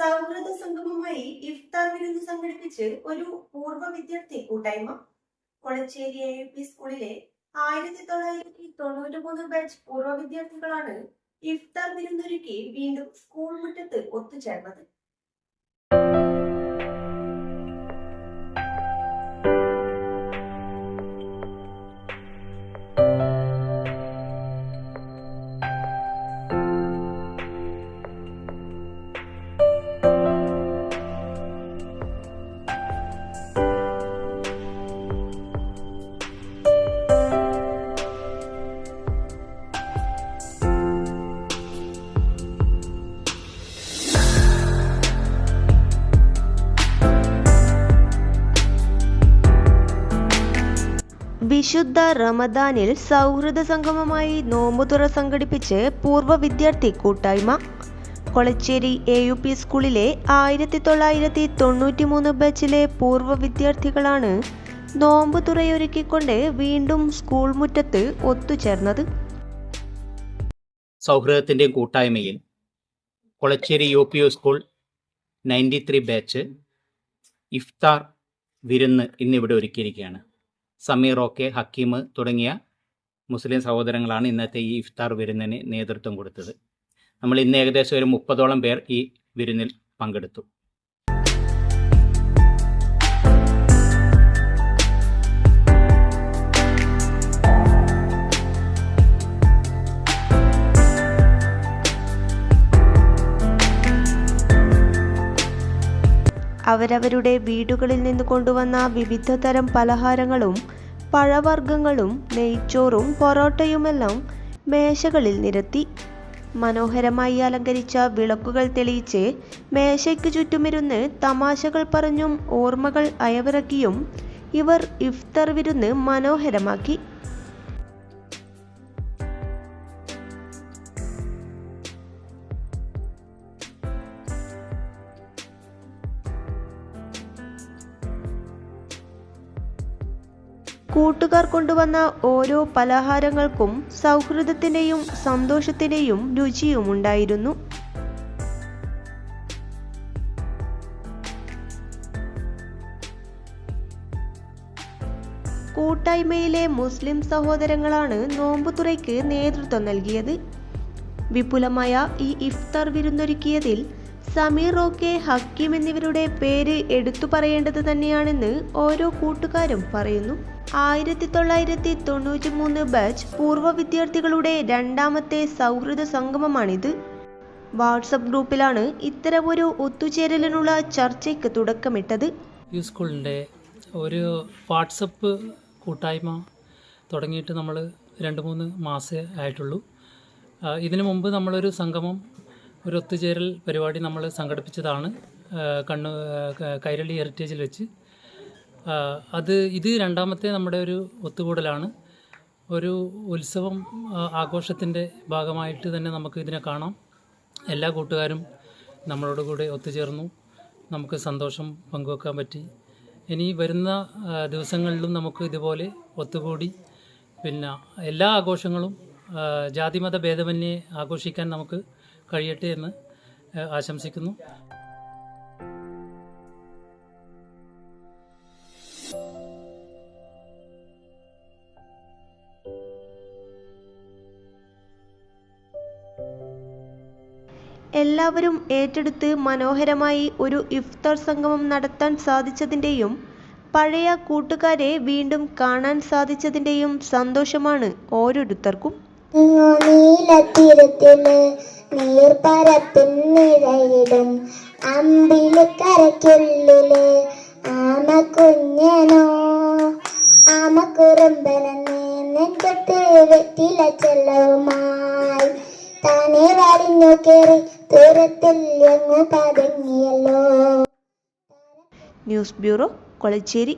സൗഹൃദ സംഗമമായി ഇഫ്താർ വിരുന്ന് സംഘടിപ്പിച്ച് ഒരു പൂർവ വിദ്യാർത്ഥി കൂട്ടായ്മ. കൊളച്ചേരി എ പി സ്കൂളിലെ ആയിരത്തി തൊള്ളായിരത്തി തൊണ്ണൂറ്റി മൂന്ന് ബാച്ച് പൂർവ വിദ്യാർത്ഥികളാണ് ഇഫ്താർ വിരുന്നൊരുക്കി വീണ്ടും സ്കൂൾ മുറ്റത്ത് ഒത്തുചേർന്നത്. വിശുദ്ധ റമദാനിൽ സൗഹൃദ സംഗമമായി നോമ്പുതുറ സംഘടിപ്പിച്ച് പൂർവ വിദ്യാർത്ഥി കൂട്ടായ്മ. കൊളച്ചേരി എ യു പി സ്കൂളിലെ ആയിരത്തി തൊള്ളായിരത്തി തൊണ്ണൂറ്റി മൂന്ന് ബാച്ചിലെ പൂർവ വിദ്യാർത്ഥികളാണ് നോമ്പുതുറയൊരുക്കിക്കൊണ്ട് വീണ്ടും സ്കൂൾ മുറ്റത്ത് ഒത്തുചേർന്നത്. സൗഹൃദത്തിന്റെയും കൂട്ടായ്മയിൽ Kolachery U P school ninety three batch ഇഫ്താർ വിരുന്ന് ഇന്നിവിടെ ഒരുക്കിയിരിക്കുകയാണ്. സമീർ ഓക്കെ ഹക്കീം തുടങ്ങിയ മുസ്ലിം സഹോദരങ്ങളാണ് ഇന്നത്തെ ഈ ഇഫ്താർ വിരുന്നിന് നേതൃത്വം കൊടുത്തത്. നമ്മൾ ഇന്ന് ഏകദേശം ഒരു മുപ്പതോളം പേർ ഈ വിരുന്നിൽ പങ്കെടുത്തു. അവരവരുടെ വീടുകളിൽ നിന്ന് കൊണ്ടുവന്ന വിവിധ തരം പലഹാരങ്ങളും പഴവർഗങ്ങളും നെയ്ച്ചോറും പൊറോട്ടയുമെല്ലാം മേശകളിൽ നിരത്തി. മനോഹരമായി അലങ്കരിച്ച വിളക്കുകൾ തെളിയിച്ച് മേശയ്ക്ക് ചുറ്റുമിരുന്ന് തമാശകൾ പറഞ്ഞും ഓർമ്മകൾ അയവിറക്കിയും ഇവർ ഇഫ്തർ വിരുന്ന് മനോഹരമാക്കി. കൂട്ടുകാർ കൊണ്ടുവന്ന ഓരോ പലഹാരങ്ങൾക്കും സൗഹൃദത്തിന്റെയും സന്തോഷത്തിന്റെയും രുചിയുമുണ്ടായിരുന്നു. കൂട്ടായ്മയിലെ മുസ്ലിം സഹോദരങ്ങളാണ് നോമ്പുതുറയ്ക്ക് നേതൃത്വം നൽകിയത്. വിപുലമായ ഈ ഇഫ്താർ വിരുന്നൊരുക്കിയതിൽ സമീർ റോക്കെ ഹക്കീം എന്നിവരുടെ പേര് എടുത്തു പറയേണ്ടത് തന്നെയാണെന്ന് ഓരോ കൂട്ടുകാരും പറയുന്നു. ആയിരത്തി തൊള്ളായിരത്തി തൊണ്ണൂറ്റി മൂന്ന് ബാച്ച് പൂർവ വിദ്യാർത്ഥികളുടെ രണ്ടാമത്തെ സൗഹൃദ സംഗമമാണിത്. വാട്സപ്പ് ഗ്രൂപ്പിലാണ് ഇത്തരമൊരു ഒത്തുചേരലിനുള്ള ചർച്ചയ്ക്ക് തുടക്കമിട്ടത്. ഈ സ്കൂളിന്റെ ഒരു വാട്സപ്പ് കൂട്ടായ്മ തുടങ്ങിയിട്ട് നമ്മൾ രണ്ട് മൂന്ന് മാസേ ആയിട്ടുള്ളൂ. ഇതിനു മുമ്പ് നമ്മളൊരു സംഗമം ഒരു ഒത്തുചേരൽ പരിപാടി നമ്മൾ സംഘടിപ്പിച്ചതാണ് കണ്ണു കൈരളി ഹെറിറ്റേജിൽ വെച്ച്. അത് ഇത് രണ്ടാമത്തെ നമ്മുടെ ഒരു ഒത്തുകൂടലാണ്. ഒരു ഉത്സവം ആഘോഷത്തിന്റെ ഭാഗമായിട്ട് തന്നെ നമുക്ക് ഇതിനെ കാണാം. എല്ലാ കൂട്ടുകാരും നമ്മളോട് കൂടെ ഒത്തുചേർന്നു. നമുക്ക് സന്തോഷം പങ്കുവെക്കാൻ പറ്റി. ഇനി വരുന്ന ദിവസങ്ങളിലും നമുക്ക് ഇതുപോലെ ഒത്തുകൂടി. പിന്നെ എല്ലാ ആഘോഷങ്ങളും ജാതിമത ഭേദമന്യേ ആഘോഷിക്കാൻ നമുക്ക് കഴിയട്ടെ എന്ന് ആശംസിക്കുന്നു. എല്ലാവരും ഏറ്റെടുത്ത് മനോഹരമായി ഒരു ഇഫ്താർ സംഗമം നടത്താൻ സാധിച്ചതിന്റെയും പഴയ കൂട്ടുകാരെ വീണ്ടും കാണാൻ സാധിച്ചതിന്റെയും സന്തോഷമാണ് ഓരോരുത്തർക്കും. നിഴയിടും അമ്പിളിക്കരയ്ക്കുള്ളിൽ ആമ കുഞ്ഞനോ ആമ കുറുമ്പനെന്ന് നെഞ്ചത്ത് വെറ്റില ചെല്ലവുമായി. താനെ വലിഞ്ഞു കേറി ദൂരത്തിൽ എങ്ങു പതുങ്ങിയല്ലോ. News bureau Kolachery.